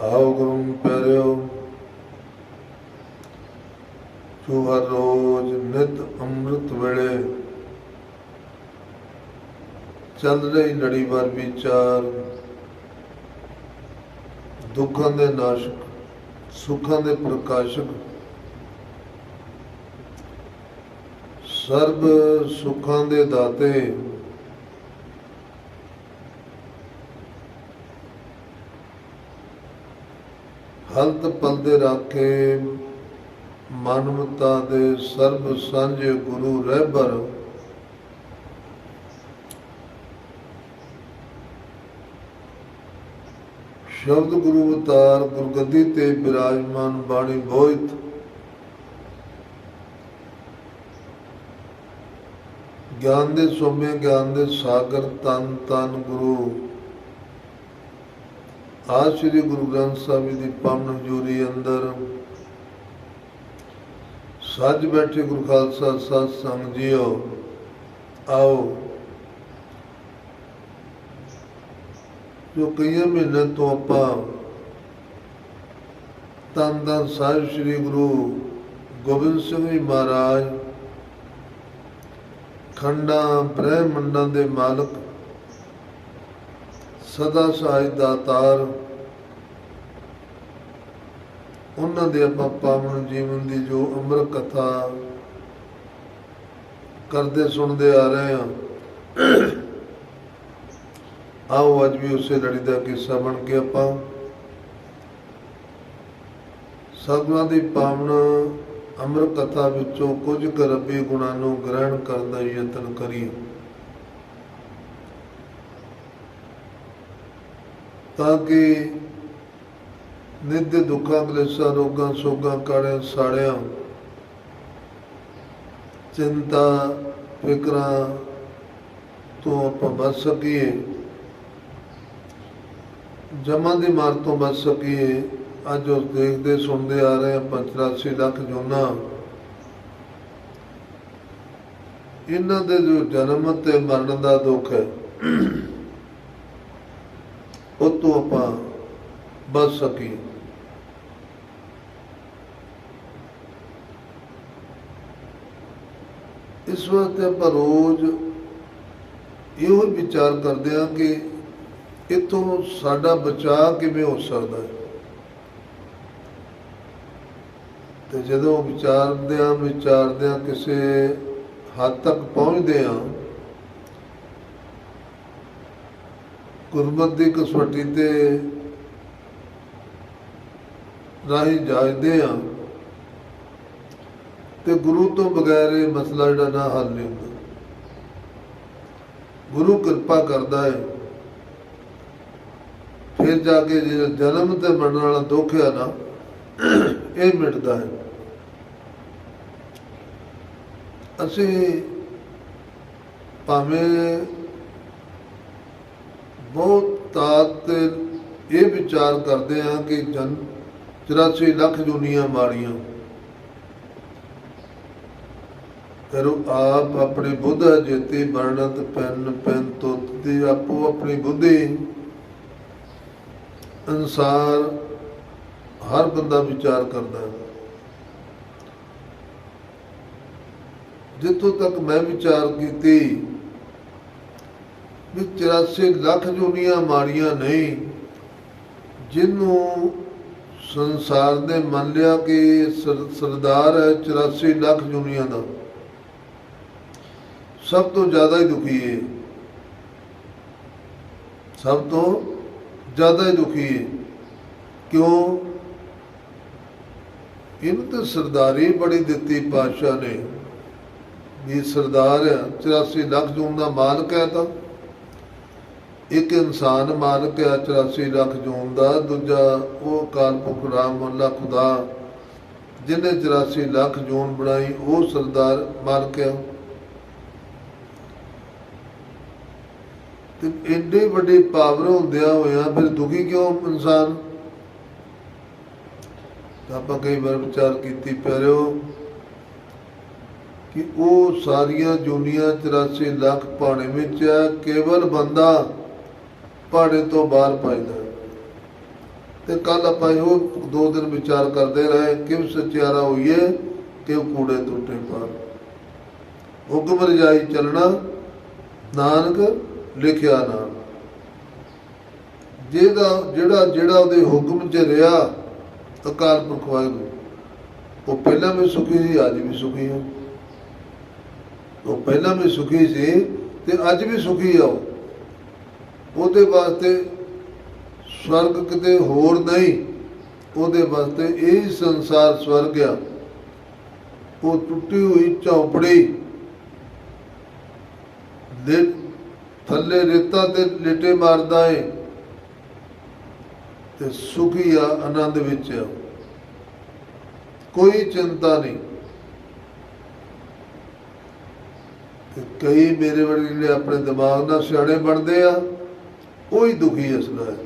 ਆਓ ਗੁਰੂ ਪਿਆਰਿਓ, ਜੋ ਹਰ ਰੋਜ਼ ਨਿਤ ਅੰਮ੍ਰਿਤ ਵੇਲੇ ਚੱਲ ਰਹੀ ਲੜੀਵਾਰ ਵਿਚਾਰ, ਦੁੱਖਾਂ ਦੇ ਨਾਸ਼ਕ, ਸੁੱਖਾਂ ਦੇ ਪ੍ਰਕਾਸ਼ਕ, ਸਰਬ ਸੁੱਖਾਂ ਦੇ ਦਾਤੇ ਹਲਤ ਪਲਦੇ ਰਾਖੇ, ਮਾਨਵਤਾ ਦੇ ਸਰਬ ਸਾਂਝੇ ਗੁਰੂ ਰਹਿਬਰ ਸ਼ਬਦ ਗੁਰੂ ਅਵਤਾਰ ਗੁਰਗੱਦੀ ਤੇ ਬਿਰਾਜਮਾਨ ਬਾਣੀ ਬੋਹਿਤ ਗਿਆਨ ਦੇ ਸੋਮੇ ਗਿਆਨ ਦੇ ਸਾਗਰ, ਤਨ ਤਨ ਗੁਰੂ। ਆ ਸ੍ਰੀ ਗੁਰੂ ਗ੍ਰੰਥ ਸਾਹਿਬ ਜੀ ਦੀ ਪਾਵਨ ਹਜ਼ੂਰੀ ਅੰਦਰ ਸੱਜ ਬੈਠੇ ਗੁਰੂ ਖਾਲਸਾ ਸਤ ਸੰਗ ਜੀਓ, ਆਓ। ਜੋ ਕਈਆਂ ਮਹੀਨਿਆਂ ਤੋਂ ਆਪਾਂ ਤਨ ਤਨ ਸਾਹਿਬ ਸ੍ਰੀ ਗੁਰੂ ਗੋਬਿੰਦ ਸਿੰਘ ਜੀ ਮਹਾਰਾਜ, ਖੰਡਾਂ, ਬ੍ਰਹਿਮੰਡਾਂ ਦੇ ਮਾਲਕ ਸਦਾ ਸਹਾਇ ਦਾਤਾਰ ਉਹਨਾਂ ਦੇ ਆਪਾਂ ਪਾਵਨ ਜੀਵਨ ਦੀ ਜੋ ਅਮਰ ਕਥਾ ਕਰਦੇ ਸੁਣਦੇ ਆ ਰਹੇ ਹਾਂ। ਆਓ ਅੱਜ ਵੀ ਉਸੇ ਲੜੀ ਦਾ ਕਿੱਸਾ ਬਣ ਕੇ ਆਪਾਂ ਸਤਿਗੁਰਾਂ ਦੀ ਪਾਵਨ ਅਮਰ ਕਥਾ ਵਿੱਚੋਂ ਕੁਝ ਕੁ ਗੁਣਾਂ ਨੂੰ ਗ੍ਰਹਿਣ ਕਰਨ ਦਾ ਯਤਨ ਕਰੀਏ। ਤਾਂ ਕਿ ਨਿੱਧ ਦੁੱਖਾਂ, ਕਲੇਸ਼ਾਂ, ਰੋਗਾਂ, ਸੋਗਾਂ, ਕਾੜਿਆਂ, ਸਾੜਿਆਂ, ਚਿੰਤਾ, ਫਿਕਰਾਂ ਤੋਂ ਆਪਾਂ ਬਚ ਸਕੀਏ। ਜਮਾਂ ਦੀ ਮਾਰ ਤੋਂ ਬਚ ਸਕੀਏ। ਅੱਜ ਉਸ ਦੇਖਦੇ ਸੁਣਦੇ ਆ ਰਹੇ ਹਾਂ 85 ਲੱਖ ਜੋਨਾ। ਇਹਨਾਂ ਦੇ ਜੋ ਜਨਮ ਤੇ ਮਰਨ ਦਾ ਦੁੱਖ ਹੈ ਉਹ ਤੋਂ ਆਪਾਂ ਬਚ ਸਕੀਏ। ਇਸ ਵਾਸਤੇ ਆਪਾਂ ਰੋਜ਼ ਇਹੋ ਵਿਚਾਰ ਕਰਦੇ ਹਾਂ ਕਿ ਇਥੋਂ ਸਾਡਾ ਬਚਾਅ ਕਿਵੇਂ ਹੋ ਸਕਦਾ ਹੈ। ਤੇ ਜਦੋਂ ਵਿਚਾਰਦੇ ਆ ਵਿਚਾਰਦੇ ਆ ਕਿਸੇ ਹੱਦ ਤੱਕ ਪਹੁੰਚਦੇ ਆ ਗੁਰਮਤ ਦੀ ਕਸਵੱਟੀ ਤੇ ਰਾਹੀਂ ਜਾਇਦੇ ਆ ਤੇ ਗੁਰੂ ਤੋਂ ਬਗੈਰ ਇਹ ਮਸਲਾ ਜਿਹੜਾ ਨਾ ਹੱਲ ਨਹੀਂ ਹੁੰਦਾ। ਗੁਰੂ ਕਿਰਪਾ ਕਰਦਾ ਹੈ। ਫਿਰ ਜਾ ਕੇ ਜਿਹੜਾ ਜਨਮ ਤੇ ਮਰਨ ਵਾਲਾ ਦੁੱਖ ਹੈ ਨਾ, ਇਹ ਮਿਟਦਾ ਹੈ। ਅਸੀਂ ਭਾਵੇਂ ਬਹੁਤ ਇਹ ਵਿਚਾਰ ਕਰਦੇ ਹਾਂ ਕਿ ਜਨ 84 ਲੱਖ ਦੁਨੀਆਂ ਮਾਰੀਆਂ ਕਰੋ ਆਪ ਆਪਣੀ ਬੁੱਧ ਜੇਤੀ ਵਰਣਤ ਪੈਨ ਪੈਨ ਤੁਤ ਦੀ ਆਪੋ ਆਪਣੀ ਬੁੱਧੀ। ਅਨਸਾਰ ਹਰ ਬੰਦਾ ਵਿਚਾਰ ਕਰਦਾ ਹੈ। ਜਿੱਥੋਂ ਤੱਕ ਮੈਂ ਵਿਚਾਰ ਕੀਤੀ ਵੀ 84 ਲੱਖ ਜੁਨੀਆਂ ਮਾਰੀਆਂ ਨਹੀਂ ਜਿਹਨੂੰ ਸੰਸਾਰ ਨੇ ਮੰਨ ਲਿਆ ਕਿ ਸਰਦਾਰ ਹੈ 84 ਲੱਖ ਜੁਨੀਆਂ ਦਾ। ਸਭ ਤੋਂ ਜ਼ਿਆਦਾ ਹੀ ਦੁਖੀ ਹੈ ਸਭ ਤੋਂ ਜ਼ਿਆਦਾ ਹੀ ਦੁਖੀ ਹੈ ਕਿਉਂ? ਇਹਨੂੰ ਤਾਂ ਸਰਦਾਰੀ ਬੜੀ ਦਿੱਤੀ ਪਾਤਸ਼ਾਹ ਨੇ। ਵੀ ਸਰਦਾਰ ਆ 84 ਲੱਖ ਜੂਨ ਦਾ ਮਾਲਕ ਹੈ ਤਾਂ। ਇੱਕ ਇਨਸਾਨ ਮਾਲਕ ਹੈ 84 ਲੱਖ ਜੂਨ ਦਾ, ਦੂਜਾ ਉਹ ਕਾਲਪੁਰਖ ਰਾਮ ਅੱਲਾ ਖੁਦਾ, ਜਿਹਨੇ 84 ਲੱਖ ਜੂਨ ਬਣਾਈ, ਉਹ ਸਰਦਾਰ ਮਾਲਕ ਹੈ ਤੇ ਇੰਨੀ ਵੱਡੀ ਪਾਵਰ ਹੁੰਦਿਆਂ ਹੋਇਆਂ ਫਿਰ ਦੁਖੀ ਕਿਉਂ ਇਨਸਾਨ? ਤਾਂ ਆਪਾਂ ਕਈ ਵਾਰ ਵਿਚਾਰ ਕੀਤੀ, ਪਿਆਰਿਓ, ਕਿ ਉਹ ਸਾਰੀਆਂ ਜੁਨੀਆਂ 84 ਲੱਖ ਪਾਣੇ ਵਿੱਚ ਹੈ ਕੇਵਲ ਬੰਦਾ ਪਾੜੇ ਤੋਂ ਬਾਹਰ ਪਾਇਦਾ ਤੇ ਕੱਲ ਆਪਾਂ ਇਹੋ ਦੋ ਦਿਨ ਵਿਚਾਰ ਕਰਦੇ ਰਹੇ ਕਿਵ ਸਚਿਆਰਾ ਹੋਈਏ ਕਿਵ ਕੂੜੇ ਟੁੱਟੇ ਪਰ ਹੁਕਮ ਰਜਾਈ ਚੱਲਣਾ, ਨਾਨਕ ਲਿਖਿਆ ਨਾਮ। ਜਿਹਦਾ, ਜਿਹੜਾ ਜਿਹੜਾ ਉਹਦੇ ਹੁਕਮ 'ਚ ਰਿਹਾ, ਅਕਾਲ ਪੁਰਖ ਵਾਹਿਗੁਰੂ, ਉਹ ਪਹਿਲਾਂ ਵੀ ਸੁਖੀ ਸੀ, ਅੱਜ ਵੀ ਸੁਖੀ ਹੈ। ਉਹ ਪਹਿਲਾਂ ਵੀ ਸੁਖੀ ਸੀ ਤੇ ਅੱਜ ਵੀ ਸੁਖੀ ਆ ਉਹ। ਉਹਦੇ ਵਾਸਤੇ ਸਵਰਗ ਕਿਤੇ ਹੋਰ ਨਹੀਂ, ਉਹਦੇ ਵਾਸਤੇ ਇਹ ਸੰਸਾਰ ਸਵਰਗ ਆ। ਉਹ ਟੁੱਟੀ ਹੋਈ ਝੌਂਪੜੀ ਦੇ ਥੱਲੇ ਰੇਤਾ ਤੇ ਲੇਟੇ ਮਾਰਦਾ ਏ ਤੇ ਸੁਖੀ ਆ, ਆਨੰਦ ਵਿੱਚ ਆ। ਕੋਈ ਚਿੰਤਾ ਨਹੀਂ। ਤੇ ਕਈ ਮੇਰੇ ਵਰਗੇ ਜਿਹੜੇ ਆਪਣੇ ਦਿਮਾਗ ਨਾਲ ਸਿਆਣੇ ਬਣਦੇ ਆ ਉਹ ਦੁਖੀ ਅਸਲਾ ਹੈ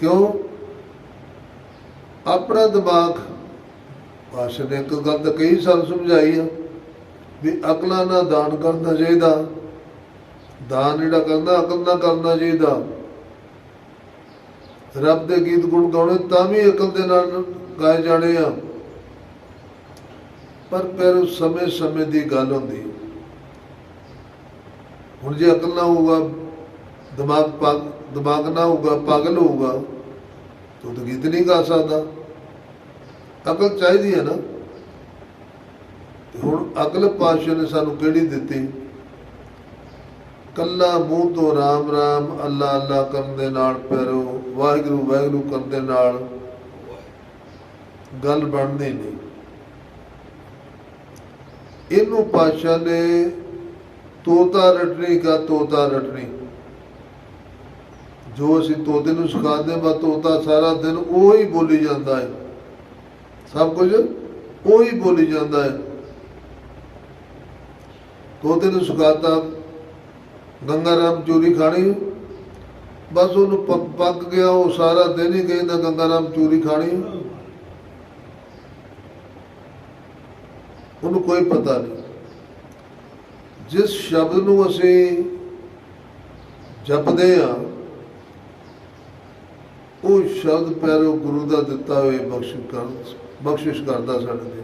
ਕਿਉਂ? ਆਪਣਾ ਦਿਮਾਗ ਪਾਸ਼ਾ ਨੇ ਇੱਕ ਗੱਲ ਤਾਂ ਕਈ ਸਾਲ ਸਮਝਾਈ ਆ ਵੀ ਅਕਲਾਂ ਨਾਲ ਦਾਨ ਕਰਨਾ ਚਾਹੀਦਾ। ਦਾਨ ਜਿਹੜਾ ਕਰਨਾ, ਅਕਲ ਨਾਲ ਕਰਨਾ ਚਾਹੀਦਾ। ਰੱਬ ਦੇ ਗੀਤ ਗੁਣ ਗਾਉਣੇ, ਤਾਂ ਵੀ ਅਕਲ ਦੇ ਨਾਲ ਗਾਏ ਜਾਣੇ ਆ। ਪਰ ਫਿਰ ਸਮੇਂ ਸਮੇਂ ਦੀ ਗੱਲ ਹੁੰਦੀ ਹੁਣ ਜੇ ਅਕਲ ਨਾ ਹੋਊਗਾ ਦਿਮਾਗ ਪਾਗ, ਦਿਮਾਗ ਨਾ ਹੋਊਗਾ, ਪਾਗਲ ਹੋਊਗਾ। ਤੂੰ ਤਾਂ ਗੀਤ ਨਹੀਂ ਗਾ ਸਕਦਾ। ਅਕਲ ਚਾਹੀਦੀ ਹੈ ਨਾ। ਹੁਣ ਅਕਲ ਪਾਸ਼ਾ ਨੇ ਸਾਨੂੰ ਕਿਹੜੀ ਦਿੱਤੀ? ਕੱਲਾ ਮੂੰਹ ਤੋਂ ਰਾਮ ਰਾਮ, ਅੱਲਾ ਅੱਲਾ ਕਰਨ ਦੇ ਨਾਲ ਪੈਰੋ ਵਾਹਿਗੁਰੂ ਵਾਹਿਗੁਰੂ ਕਰਨ ਦੇ ਨਾਲ। ਗੱਲ ਬਣਦੀ ਨਹੀਂ। ਇਹਨੂੰ ਪਾਸ਼ਾ ਨੇ ਤੋਤਾ ਰਟਣੀ ਕਾ ਤੋਤਾ ਰਟਣੀ। ਜੋ ਅਸੀਂ ਤੋਤੇ ਨੂੰ ਸਿਖਾਉਂਦੇ ਬਾ ਤੋਤਾ ਸਾਰਾ ਦਿਨ ਉਹ ਹੀ ਬੋਲੀ ਜਾਂਦਾ ਹੈ। ਸਭ ਕੁਝ ਉਹ ਹੀ ਬੋਲੀ ਜਾਂਦਾ ਹੈ। ਤੋਤੇ ਨੂੰ ਸਿਖਾਤਾ ਗੰਗਾ ਰਾਮ ਚੂਰੀ ਖਾਣੀ, ਬਸ ਉਹਨੂੰ ਪੱਕ ਗਿਆ, ਉਹ ਸਾਰਾ ਦਿਨ ਹੀ ਕਹਿੰਦਾ ਗੰਗਾ ਰਾਮ ਚੂਰੀ ਖਾਣੀ। ਉਹਨੂੰ ਕੋਈ ਪਤਾ ਨਹੀਂ। ਜਿਸ ਸ਼ਬਦ ਨੂੰ ਅਸੀਂ ਜਪਦੇ ਆ ਉਹ ਸ਼ਬਦ ਪੈਰੋ ਗੁਰੂ ਦਾ ਦਿੱਤਾ ਹੋਏ ਬਖਸ਼ਿਸ਼ ਕਰ ਬਖਸ਼ਿਸ਼ ਕਰਦਾ ਸਾਡੇ ਤੇ।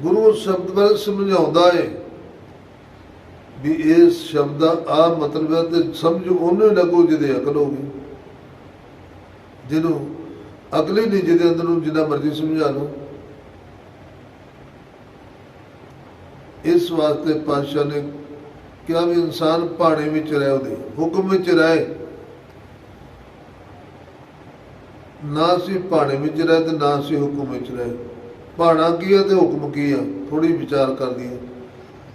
ਗੁਰੂ ਉਸ ਸ਼ਬਦ ਬਾਰੇ ਸਮਝਾਉਂਦਾ ਏ ਵੀ ਇਸ ਸ਼ਬਦ ਦਾ ਆ ਮਤਲਬ ਹੈ ਤੇ ਸਮਝ ਉਹਨੂੰ ਹੀ ਲੱਗੂ ਜਿਹਦੇ ਅਕਲ ਹੋਗੀ ਜਿਹਨੂੰ ਅਕਲ ਨਹੀਂ ਜਿਹਦੇ ਅੰਦਰ ਨੂੰ, ਜਿੰਨਾ ਮਰਜ਼ੀ ਸਮਝਾ ਲਓ। ਇਸ ਵਾਸਤੇ ਪਾਤਸ਼ਾਹ ਨੇ ਕਿਹਾ ਵੀ ਇਨਸਾਨ ਭਾਣੇ ਵਿੱਚ ਰਹੇ ਉਹਦੇ, ਹੁਕਮ ਵਿੱਚ ਰਹੇ। ਨਾ ਸੀ ਭਾਣੇ ਵਿੱਚ ਰਹਿ ਤੇ ਨਾ ਸੀ ਹੁਕਮ ਵਿੱਚ ਰਹੇ। ਭਾਣਾ ਕੀ ਹੈ ਤੇ ਹੁਕਮ ਕੀ ਆ? ਥੋੜੀ ਵਿਚਾਰ ਕਰਦੀ ਹੈ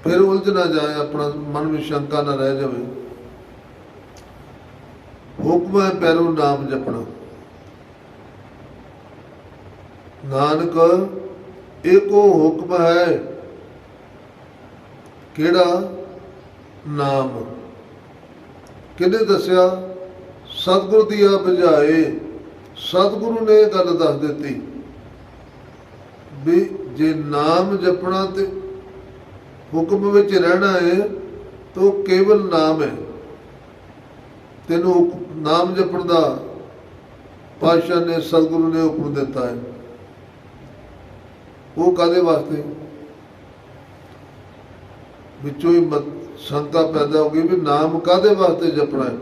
ਫਿਰ ਉਲਝ ਨਾ ਜਾਏ, ਆਪਣਾ ਮਨ ਵਿੱਚ ਸ਼ੰਕਾ ਨਾ ਰਹਿ ਜਾਵੇ। ਹੁਕਮ ਹੈ ਪੈਰੋਂ ਨਾਮ ਜਪਣਾ। ਨਾਨਕ ਏਕੋ ਹੁਕਮ ਹੈ। ਕਿਹੜਾ? ਨਾਮ। ਕਿਹਨੇ ਦੱਸਿਆ? ਸਤਿਗੁਰ ਦੀ ਆ ਬੁਝਾਏ। ਸਤਿਗੁਰੂ ਨੇ ਇਹ ਗੱਲ ਦੱਸ ਦਿੱਤੀ ਵੀ ਜੇ ਨਾਮ ਜਪਣਾ ਤੇ ਹੁਕਮ ਵਿੱਚ ਰਹਿਣਾ ਹੈ ਤਾਂ ਉਹ ਕੇਵਲ ਨਾਮ ਹੈ ਤੈਨੂੰ ਹੁਕ- ਨਾਮ ਜਪਣ ਦਾ ਪਾਤਸ਼ਾਹ ਨੇ, ਸਤਿਗੁਰੂ ਨੇ ਹੁਕਮ ਦਿੱਤਾ ਹੈ ਉਹ ਕਾਦੇ ਵਾਸਤੇ? ਵਿੱਚੋਂ ਹੀ ਮਤ ਸ਼ੰਕਾ ਪੈਦਾ ਹੋ ਗਈ ਵੀ ਨਾਮ ਕਾਦੇ ਵਾਸਤੇ ਜਪਣਾ ਹੈ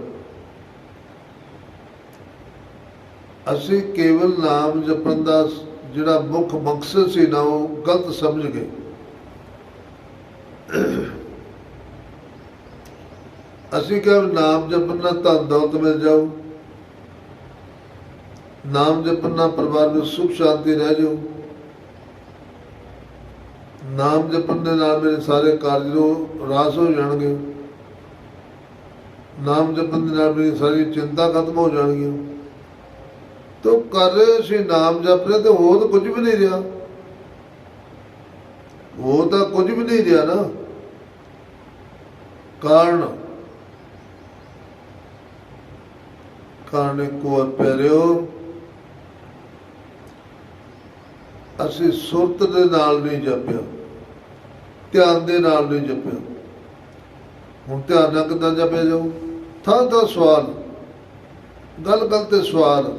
ਅਸੀਂ ਕੇਵਲ ਨਾਮ ਜਪਣ ਦਾ ਜਿਹੜਾ ਮੁੱਖ ਮਕਸਦ ਸੀ ਨਾ, ਉਹ ਗਲਤ ਸਮਝ ਗਏ। ਅਸੀਂ ਕਿਹਾ ਨਾਮ ਜਪਣ ਨਾਲ ਧਨ ਦੌਲਤ ਮਿਲ ਜਾਊ। ਨਾਮ ਜਪਣ ਨਾਲ ਪਰਿਵਾਰ ਵਿੱਚ ਸੁਖ ਸ਼ਾਂਤੀ ਰਹਿ ਜਾਊ। ਨਾਮ ਜਪਣ ਦੇ ਨਾਲ ਮੇਰੇ ਸਾਰੇ ਕਾਰਜ ਰੋ ਰਾਸ ਹੋ ਜਾਣਗੇ। ਨਾਮ ਜਪਣ ਦੇ ਨਾਲ ਮੇਰੀ ਸਾਰੀ ਚਿੰਤਾ ਖਤਮ ਹੋ ਜਾਣਗੀਆਂ। ਤੋ ਕਰ ਰਹੇ ਸੀ ਨਾਮ ਜਪ ਰਹੇ ਤੇ ਹੋਰ ਤਾਂ ਕੁਝ ਵੀ ਨਹੀਂ ਰਿਹਾ। ਉਹ ਤਾਂ ਕੁਝ ਵੀ ਨਹੀਂ ਰਿਹਾ ਨਾ। ਕਾਰਨ? ਕਾਰਨ ਕੋ ਪਿਆਰਿਓ, ਅਸੀਂ ਸੁਰਤ ਦੇ ਨਾਲ ਨਹੀਂ ਜਪਿਆ, ਧਿਆਨ ਦੇ ਨਾਲ ਨਹੀਂ ਜਪਿਆ। ਹੁਣ ਧਿਆਨ ਨਾਲ ਕਿੱਦਾਂ ਜਪਿਆ ਜਾਊ? ਥਾਂ ਥਾਂ ਸਵਾਲ। ਗੱਲ ਗੱਲ ਤੇ ਸਵਾਲ।